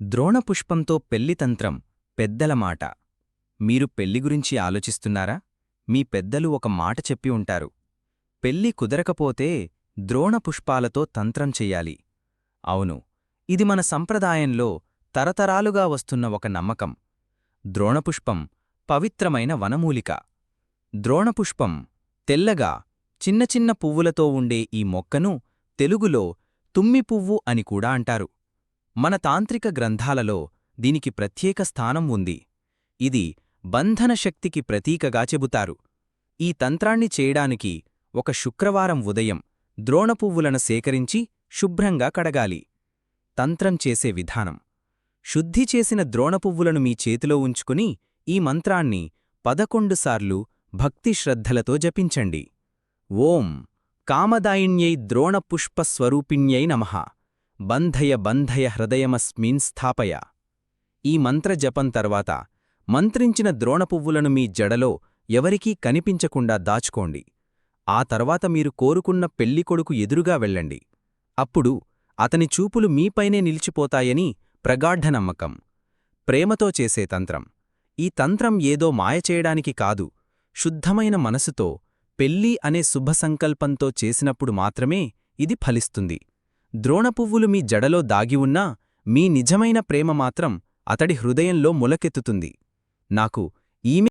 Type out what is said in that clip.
ద్రోణపుష్పంతో పెళ్ళితంత్రం పెద్దల మాట. మీరు పెళ్ళి గురించి ఆలోచిస్తున్నారా? మీ పెద్దలు ఒక మాట చెప్పి ఉంటారు. పెళ్ళి కుదరకపోతే ద్రోణపుష్పాలతో తంత్రం చెయ్యాలి. అవును ఇది మన సంప్రదాయంలో తరతరాలుగా వస్తున్న ఒక నమ్మకం. ద్రోణపుష్పం పవిత్రమైన వనమూలిక. ద్రోణపుష్పం తెల్లగా చిన్న చిన్న పువ్వులతో ఉండే ఈ మొక్కను తెలుగులో తుమ్మిపువ్వు అని కూడా అంటారు. మన తాంత్రిక గ్రంథాలలో దీనికి ప్రత్యేక స్థానం ఉంది. ఇది బంధన శక్తికి ప్రతీకగా చెబుతారు. ఈ తంత్రాన్ని చేయడానికి ఒక శుక్రవారం ఉదయం ద్రోణపువ్వులను సేకరించి శుభ్రంగా కడగాలి. తంత్రం చేసే విధానం. శుద్ధి చేసిన ద్రోణపువ్వులను మీ చేతిలో ఉంచుకుని ఈ మంత్రాన్ని పదకొండుసార్లు భక్తి శ్రద్ధలతో జపించండి. ఓం కామదాయిన్యై ద్రోణపుష్పస్వరూపిణ్యై నమః. బంధయ బంధయ హృదయమస్మిన్ స్థాపయ. ఈ మంత్ర జపం తర్వాత మంత్రించిన ద్రోణపువ్వులను మీ జడలో ఎవరికీ కనిపించకుండా దాచుకోండి. ఆ తర్వాత మీరు కోరుకున్న పెళ్ళికొడుకు ఎదురుగా వెళ్ళండి. అప్పుడు అతని చూపులు మీపైనే నిలిచిపోతాయని ప్రగాఢ నమ్మకం. ప్రేమతో చేసే తంత్రం. ఈ తంత్రం ఏదో మాయచేయడానికి కాదు శుద్ధమైన మనసుతో పెళ్ళి అనే శుభసంకల్పంతో చేసినప్పుడు మాత్రమే ఇది ఫలిస్తుంది. ద్రోణపువ్వులు మీ జడలో దాగి ఉన్నా మీ నిజమైన ప్రేమ మాత్రం అతడి హృదయంలో ములకెత్తుతుంది. నాకు ఈమె